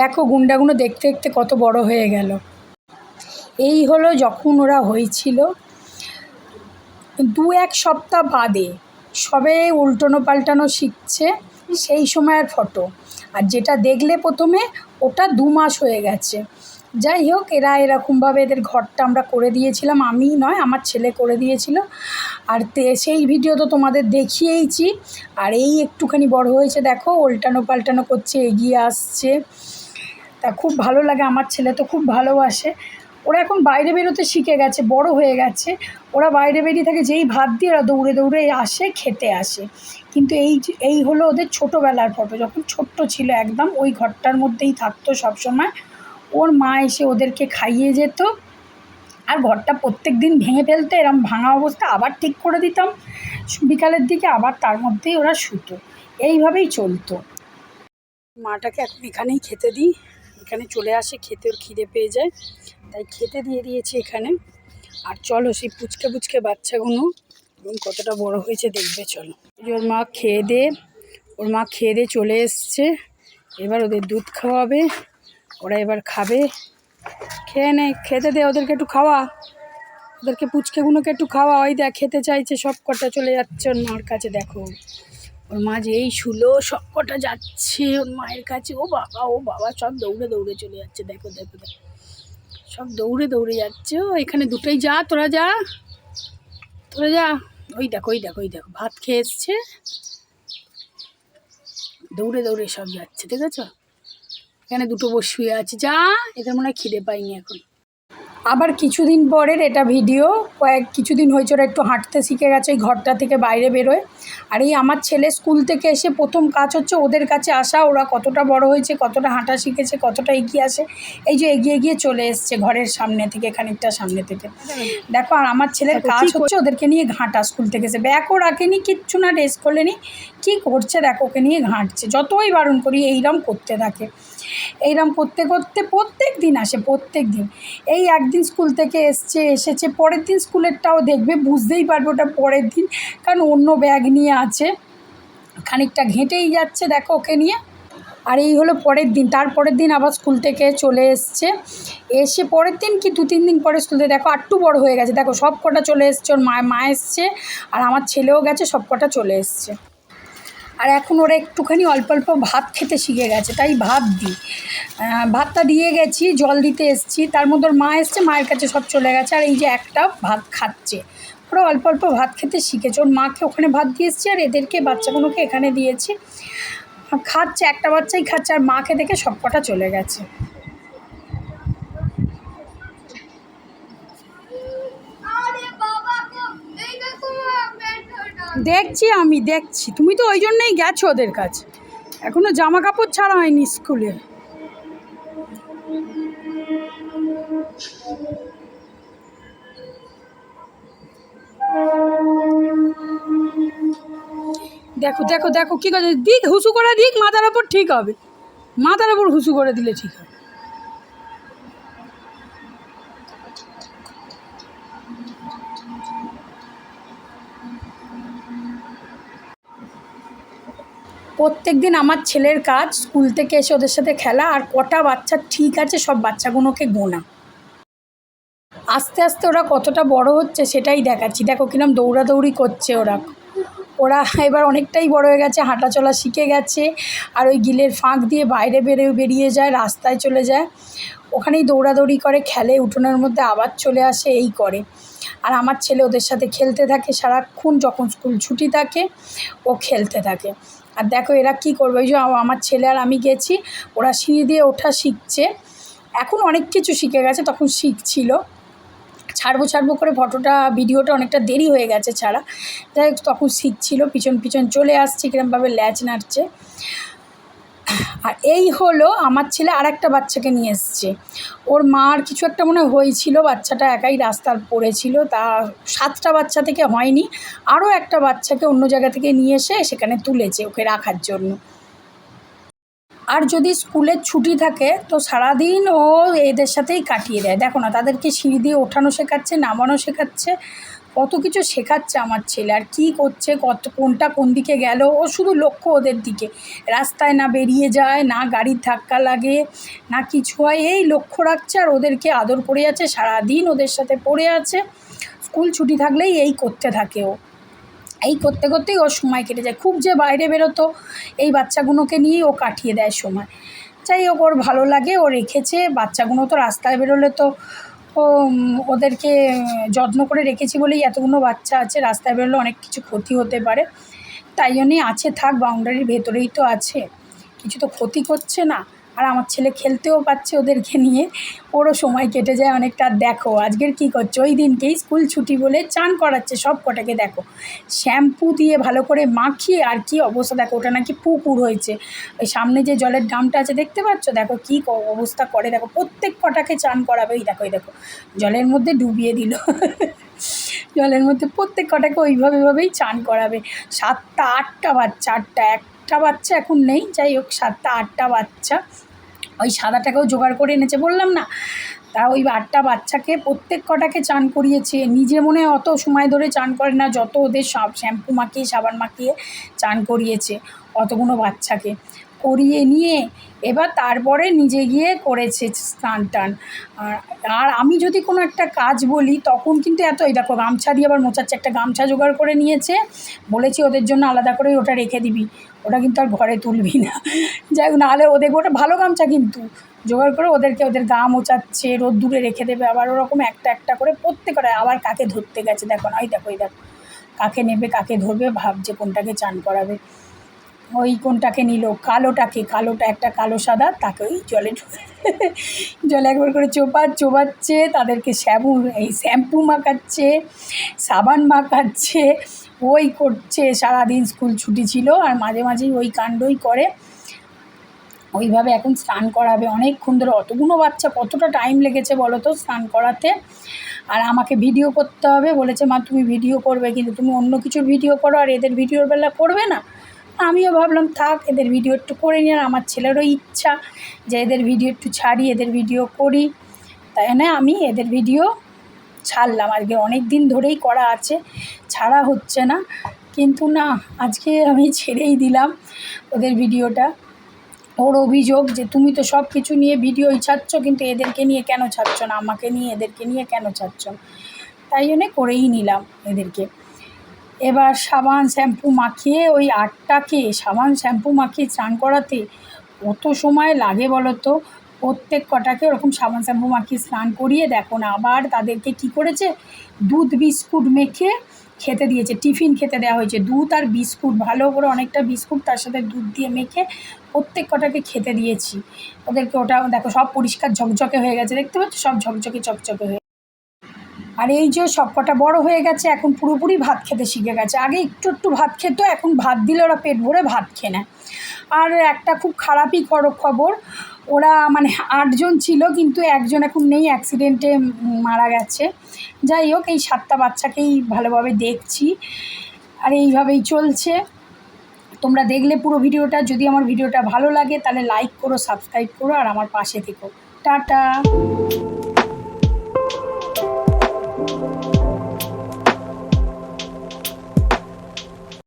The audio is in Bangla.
দেখো গুন্ডাগুলো দেখতে দেখতে কত বড় হয়ে গেল। এই হলো যখন ওরা হয়েছিল। দু এক সপ্তাহ বাদে সবে উল্টানো পাল্টানো শিখছে, সেই সময়ের ফটো আর যেটা দেখলে প্রথমে ওটা দু মাস হয়ে গেছে। যাই হোক, এরা এরকমভাবে এদের ঘরটা আমরা করে দিয়েছিলাম। আমি নয়, আমার ছেলে করে দিয়েছিল। আর তে, সেই ভিডিও তো তোমাদের দেখিয়েইছি। আর এই একটুখানি বড় হয়েছে, দেখো, উল্টানো পাল্টানো করছে, এগিয়ে আসছে। তা খুব ভালো লাগে, আমার ছেলে তো খুব ভালোবাসে। ওরা এখন বাইরে বেরোতে শিখে গেছে, বড় হয়ে গেছে। ওরা বাইরে বেরিয়ে থাকে, যেই ভাত দিয়ে ওরা দৌড়ে দৌড়ে আসে, খেতে আসে। কিন্তু এই এই হলো ওদের ছোটোবেলার ফটো যখন ছোট্ট ছিল একদম, ওই ঘরটার মধ্যেই থাকতো সবসময়। ওর মা এসে ওদেরকে খাইয়ে যেত। আর ঘরটা প্রত্যেক দিন ভেঙে ফেলতো, এরম ভাঙা অবস্থা। আবার ঠিক করে দিতাম। বিকালের দিকে আবার তার মধ্যেই ওরা শুতো। এইভাবেই চলতো। মাটাকে এখন এখানেই খেতে দিই। এখানে চলে আসে, খেতে ওর খিদে পেয়ে যায়। তাই খেতে দিয়ে দিয়েছি এখানে। আর চলো সেই পুচকে পুচকে বাচ্চাগুলো কতটা বড় হয়েছে দেখবে, চলো। ওর মা খেয়ে দে, ওর মা খেয়ে দিয়ে চলে এসছে। এবার ওদের দুধ খাওয়াবে, ওরা এবার খাবে। খেয়ে নে, খেতে দে, ওদেরকে একটু খাওয়া। ওদেরকে পুচকেগুলোকে একটু খাওয়া। ওই দেখ, খেতে চাইছে সব কটা চলে যাচ্ছে ওর মার কাছে, দেখো। ওর মা যে এই শুলো, সব কটা যাচ্ছে ওর মায়ের কাছে। ও বাবা ও বাবা, সব দৌড়ে দৌড়ে চলে যাচ্ছে। দেখো দেখো দেখো। সব দৌড়ে দৌড়ে যাচ্ছে। ও এখানে দুটোই যা, তোরা যা। তোরা যা। ওই দেখো ওই দেখো ওই দেখো। ভাত খেয়ে এসছে। দৌড়ে দৌড়ে সব যাচ্ছে ঠিক আছে এখানে দুটো বস শুয়ে আছে। যা, এদের মনে হয় খিদে পাইনি এখন। আবার কিছুদিন পরের এটা ভিডিও কয়েক কিছুদিন হয়েছে ওরা একটু হাঁটতে শিখে গেছে এই ঘরটা থেকে বাইরে বেরোয়। আর এই আমার ছেলে স্কুল থেকে এসে প্রথম কাজ হচ্ছে ওদের কাছে আসা ওরা কতটা বড় হয়েছে কতটা হাঁটা শিখেছে কতটা এগিয়ে আসে এই যে এগিয়ে গিয়ে চলে এসছে ঘরের সামনে থেকে খানিকটা সামনে থেকে। দেখো আর আমার ছেলের কাজ হচ্ছে ওদেরকে নিয়ে ঘাঁটা স্কুল থেকে এসে। ব্যাগও রাখেনি কিচ্ছু না ড্রেস করলেনি কী করছে দেখো ওকে নিয়ে ঘাঁটছে। যতই বারণ করি এইরকম করতে থাকে। এইরকম করতে করতে প্রত্যেক দিন আসে, প্রত্যেক দিন। এই একদিন স্কুল থেকে এসছে, এসেছে, পরের দিন স্কুলেরটাও দেখবে, বুঝতেই পারবে ওটা পরের দিন, কারণ অন্য ব্যাগ নিয়ে আছে। খানিকটা ঘেঁটেই যাচ্ছে, দেখো ওকে নিয়ে। আর এই হলো পরের দিন তারপরের দিন আবার স্কুল থেকে চলে এসছে। এসে পরের দিন কি দু তিন দিন পরে স্কুল থেকে, দেখো আটটু বড় হয়ে গেছে। দেখো সব কটা চলে এসছে, ওর মা মা এসছে, আর আমার ছেলেও গেছে সব কটা চলে এসছে। আর এখন ওরা একটুখানি অল্প অল্প ভাত খেতে শিখে গেছে, তাই ভাত দিই। ভাতটা দিয়ে গেছি, জল দিতে এসছি, তার মধ্যে মা এসছে, মায়ের কাছে সব চলে গেছে, আর এই যে একটা ভাত খাচ্ছে। ওরা অল্প অল্প ভাত খেতে শিখেছে, ওর মাকে ওখানে ভাত দিয়ে এসছি, আর এদেরকে, বাচ্চাগুলোকে এখানে দিয়েছি। খাচ্ছে, একটা বাচ্চাই খাচ্ছে, আর মাকে দেখে সব কটা চলে গেছে আরে বাবা গো এই দেখো ব্যাটটা দেখছি আমি, দেখছি। তুমি তো ওই জন্যই গেছো ওদের কাছে। এখনও জামা কাপড় ছাড়া হয়নি স্কুলে। দেখো দেখো দেখো, কী করছে দিক, হুসু করে দিক, মাথার ওপর ঠিক হবে। মাথার ওপর হুসু করে দিলে ঠিক হবে। প্রত্যেক দিন আমার ছেলের কাজ, স্কুল থেকে এসে ওদের সাথে খেলা আর কটা বাচ্চা ঠিক আছে সব বাচ্চাগুলোকে গোনা। আস্তে আস্তে ওরা কতটা বড় হচ্ছে সেটাই দেখাচ্ছি। দেখো কিরম দৌড়াদৌড়ি করছে ওরা। ওরা এবার অনেকটাই বড় হয়ে গেছে হাঁটা চলা শিখে গেছে আর ওই গিলের ফাঁক দিয়ে বাইরে বেরিয়ে বেরিয়ে যায়, রাস্তায় চলে যায়। ওখানেই দৌড়াদৌড়ি করে, খেলে, উঠোনের মধ্যে আবার চলে আসে, এই করে। আর আমার ছেলে ওদের সাথে খেলতে থাকে সারাক্ষণ, যখন স্কুল ছুটি থাকে, ও খেলতে থাকে। আর দেখো এরা কি করবে? ওই যে আমার ছেলে আর আমি গেছি, ওরা সিঁড়ি দিয়ে ওঠা শিখছে। এখন অনেক কিছু শিখে গেছে, তখন শিখছিল। ছাড়বো ছাড়বো করে ফটোটা, ভিডিওটা অনেকটা দেরি হয়ে গেছে ছাড়া। যাই তখন শিখছিল, পিছন পিছন চলে আসছে, কিরমভাবে ল্যাচ নাড়ছে। আর এই হলো আমার ছেলে আর একটা বাচ্চাকে নিয়ে এসছে। ওর মার কিছু একটা মনে হয় হয়েছিল, বাচ্চাটা একাই রাস্তার পড়েছিল তা সাতটা বাচ্চা থেকে হয়নি, আরও একটা বাচ্চাকে অন্য জায়গা থেকে নিয়ে এসে সেখানে তুলেছে ওকে রাখার জন্য। আর যদি স্কুলের ছুটি থাকে, তো সারাদিন ও এদের সাথেই কাটিয়ে দেয়। দেখো না, তাদেরকে সিঁড়ি দিয়ে ওঠানো শেখাচ্ছে, নামানো শেখাচ্ছে কত কিছু শেখাচ্ছে আমার ছেলে, আর কী করছে, কত, কোনটা কোন দিকে গেল, ও শুধু লক্ষ্য ওদের দিকে। রাস্তায় না বেরিয়ে যায়, না গাড়ির ধাক্কা লাগে, না কিছু হয়, এই লক্ষ্য রাখছে আর ওদেরকে আদর করে যাচ্ছে, সারাদিন ওদের সাথে পড়ে আছে। স্কুল ছুটি থাকলেই এই করতে থাকে ও। এই করতে করতেই ওর সময় কেটে যায়। খুব যে বাইরে বেরোতো, এই বাচ্চাগুলোকে নিয়েই ও কাটিয়ে দেয় সময়। যাই হোক, ওর ভালো লাগে, ও রেখেছে, বাচ্চাগুলো তো রাস্তায় বেরোলে তো ও ওদেরকে যত্ন করে রেখেছি বলেই এতগুলো বাচ্চা আছে। রাস্তায় বেরোলে অনেক কিছু ক্ষতি হতে পারে। তাই জন্যেই আছে, থাক বাউন্ডারির ভেতরেই তো আছে। কিছু তো ক্ষতি করছে না। আর আমার ছেলে খেলতেও পাচ্ছে ওদেরকে নিয়ে। ওরও সময় কেটে যায় অনেকটা। দেখো, আজকের কী করছে? ওই দিনকেই স্কুল ছুটি বলে চান করাচ্ছে সব কটাকে দেখো। শ্যাম্পু দিয়ে ভালো করে মাখিয়ে আর কি অবস্থা? দেখো, ওটা নাকি পুকুর হয়েছে। ওই সামনে যে জলের ড্রামটা আছে, দেখতে পাচ্ছ? দেখো, ক- অবস্থা করে। দেখো, প্রত্যেক কটাকে চান করাবে। ওই দেখো ওই দেখো। জলের মধ্যে ডুবিয়ে দিল। জলের মধ্যে প্রত্যেক কটাকে ওইভাবে ওইভাবেই চান করাবে। সাতটা, আটটা বাচ্চা, আটটা, একটা বাচ্চা এখন নেই। যাই হোক, সাতটা, আটটা বাচ্চা। ওই সাদাটাকেও জোগাড় করে এনেছে, বললাম না। তা ওই আটটা বাচ্চাকে প্রত্যেক কটাকে চান করিয়েছে। নিজে মনে অত সময় ধরে চান করে না, যত ওদের সব শ্যাম্পু মাখিয়ে, সাবান মাখিয়ে চান করিয়েছে অতগুলো বাচ্চাকে। করিয়ে নিয়ে এবার তারপরে নিজে গিয়ে করেছে স্নান টান। আর আর আমি যদি কোনো একটা কাজ বলি, তখন কিন্তু এত, এই দেখো গামছা দিয়ে আবার মোচাচ্ছে, একটা গামছা জোগাড় করে নিয়েছে। বলেছি ওদের জন্য আলাদা করে ওটা রেখে দিবি। ওটা কিন্তু আর ঘরে তুলবি না। যাই হোক, নাহলে ওদের ওটা ভালো গামছা কিন্তু। জোগাড় করে ওদেরকে, ওদের গা মোচাচ্ছে, রোদ্দুরে রেখে দেবে। আবার ওরকম একটা একটা করে প্রত্যেকটা আবার কাকে ধরতে গেছে, দেখো না ওই দেখো ওই দেখো। কাকে নেবে, কাকে ধরবে, ভাবছে কোনটাকে চান করাবে। ওই কোনটাকে নিল? কালোটাকে। কালোটা একটা কালো সাদা তাকে ওই জলে জলে একবার করে চোপা, চোবাচ্ছে, তাদেরকে শ্যাম্পু, এই শ্যাম্পু মাখাচ্ছে, সাবান মাখাচ্ছে, ওই করছে। সারাদিন স্কুল ছুটি ছিল আর মাঝে মাঝেই ওই কাণ্ডই করে। ওইভাবে এখন স্নান করাবে। অনেকক্ষণ ধরে অতগুলো বাচ্চা, কতটা টাইম লেগেছে বলো তো স্নান করাতে? আর আমাকে ভিডিও করতে হবে। বলেছে, মা, তুমি ভিডিও করবে, কিন্তু তুমি অন্য কিছুর ভিডিও করো আর এদের ভিডিওর বেলা করবে না? আমিও ভাবলাম, থাক, এদের ভিডিও একটু করে নিই আর আমার ছেলেরও ইচ্ছা যে এদের ভিডিও একটু ছাড়ি, এদের ভিডিও করি। তাই না আমি এদের ভিডিও ছাড়লাম। আজকে অনেক দিন ধরেই করা আছে, ছাড়া হচ্ছে না। কিন্তু না, আজকে আমি ছেড়েই দিলাম ওদের ভিডিওটা ওর অভিযোগ যে, তুমি তো সব কিছু নিয়ে ভিডিওই ছাড়ছ, কিন্তু এদেরকে নিয়ে কেন ছাড়ছ না? আমাকে নিয়ে, এদেরকে নিয়ে কেন ছাড়ছ তাই জন্যে করেই নিলাম এদেরকে। এবার সাবান শ্যাম্পু মাখিয়ে ওই আটটাকে সাবান শ্যাম্পু মাখিয়ে স্নান করাতে কত সময় লাগে বলো তো? প্রত্যেক কটাকে ওরকম সাবান শ্যাম্পু মাখিয়ে স্নান করিয়ে দেখো না, আবার তাদেরকে কি করেছে? দুধ বিস্কুট মেখে খেতে দিয়েছে, টিফিন খেতে দেওয়া হয়েছে। দুধ আর বিস্কুট, ভালো করে অনেকটা বিস্কুট তার সাথে দুধ দিয়ে মেখে প্রত্যেক কটাকে খেতে দিয়েছি। ওদেরকে ওটা দেখো সব পরিষ্কার ঝকঝকে হয়ে গেছে, দেখতে পাচ্ছ? সব ঝকঝকে চকচকে হয়ে আর এই যে সবকটা বড় হয়ে গেছে, এখন পুরোপুরি ভাত খেতে শিখে গেছে। আগে একটু একটু ভাত খেত, এখন ভাত দিলে ওরা পেট ভরে ভাত খেয়ে নেয়। আর একটা খুব খারাপই খর খবর, ওরা মানে আটজন ছিল, কিন্তু একজন এখন নেই অ্যাক্সিডেন্টে মারা গেছে। যাই হোক, এই সাতটা বাচ্চাকেই ভালোভাবে দেখছি, আর এইভাবেই চলছে। তোমরা দেখলে পুরো ভিডিওটা, যদি আমার ভিডিওটা ভালো লাগে, তাহলে লাইক করো সাবস্ক্রাইব করো, আর আমার পাশে থেকো। টাটা! thank you